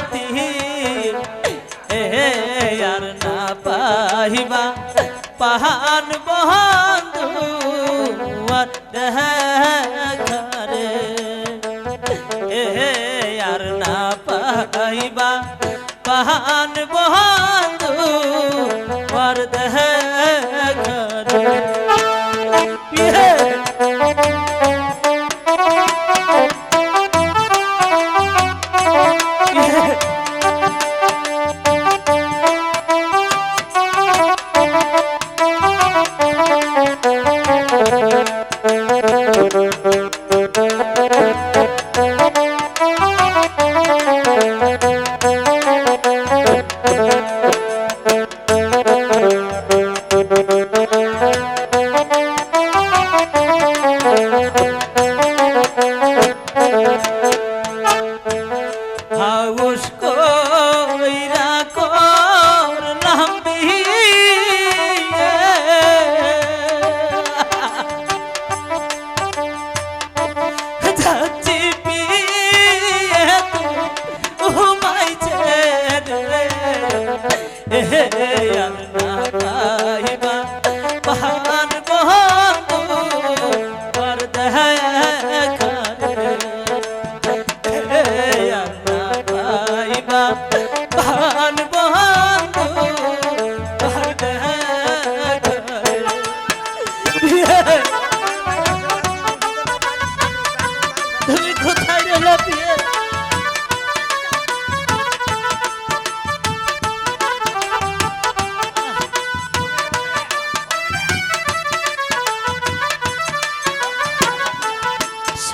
গতি এ আর না পাহিবা। পাহান বন্ধু ঘরে এ আর না পাহিবা। পাহান বন্ধু দেহ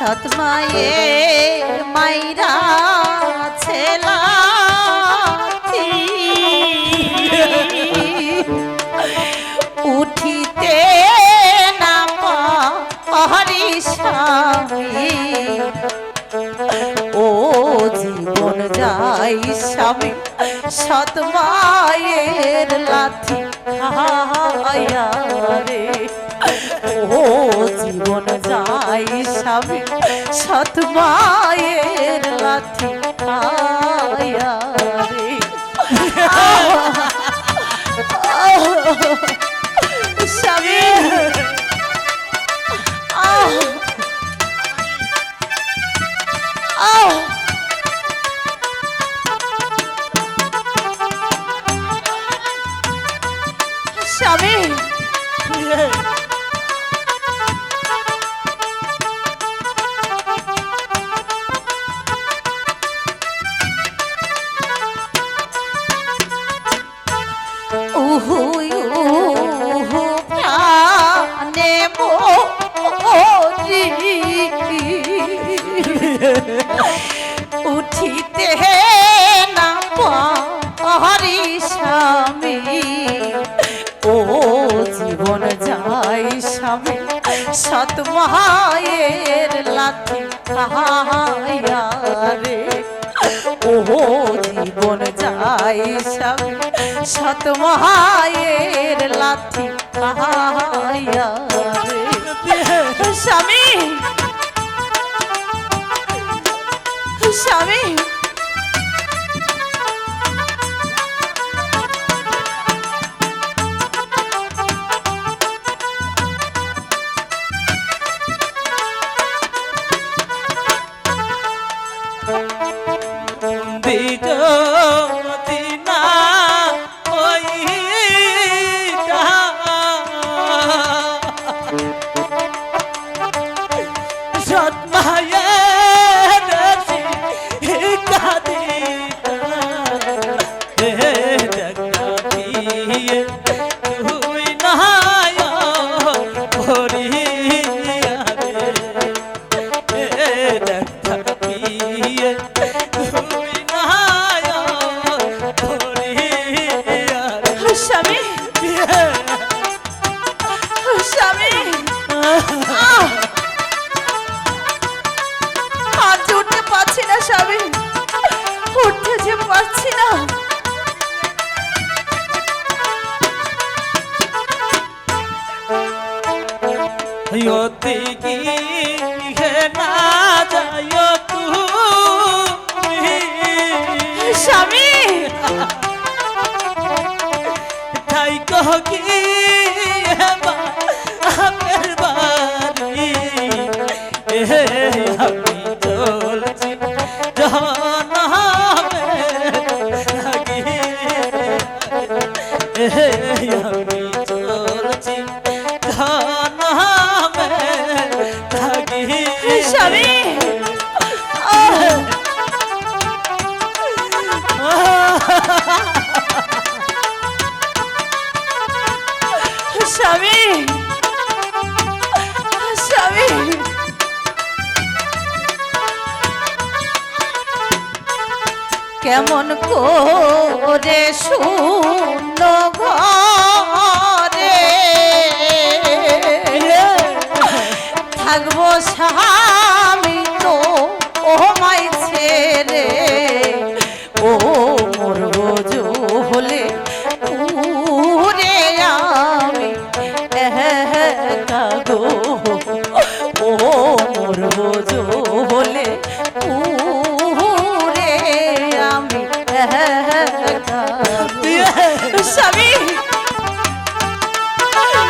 সৎ মায়ের মাইরা ছেলা উঠিতে না পারি স্বামী। ও জীবন যাই স্বামী, সৎ মায়ের লাথি। খায়া রে জীবন যাই স্বামী সৎ মায়ের লাথি খায়া রে সত মায়ের লাথি খায়া রে। ও জীবন যাই স্বামী সত মায়ের লাথি খায়া রে। স্বামী স্বামী। জগদিয়ে তুই নায় হতে গিয়ে না যায় তুমি। স্বামী। তাই কহ কি আমার বাড়ি হে স্বামী। কেমন করে শূন্য ঘরে? থাকব স্বামী তো ও মাই ছেড়ে ও মোর হলে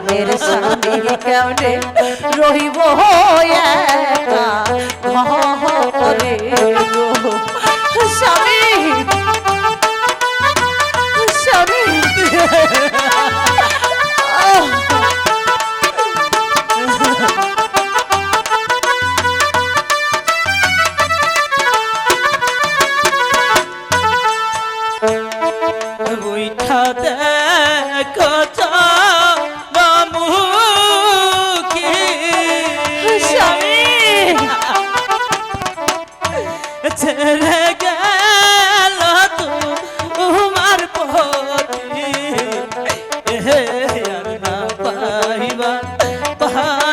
প্রাণের স্বামী কেমনে রহিব একা? মহরে Bye.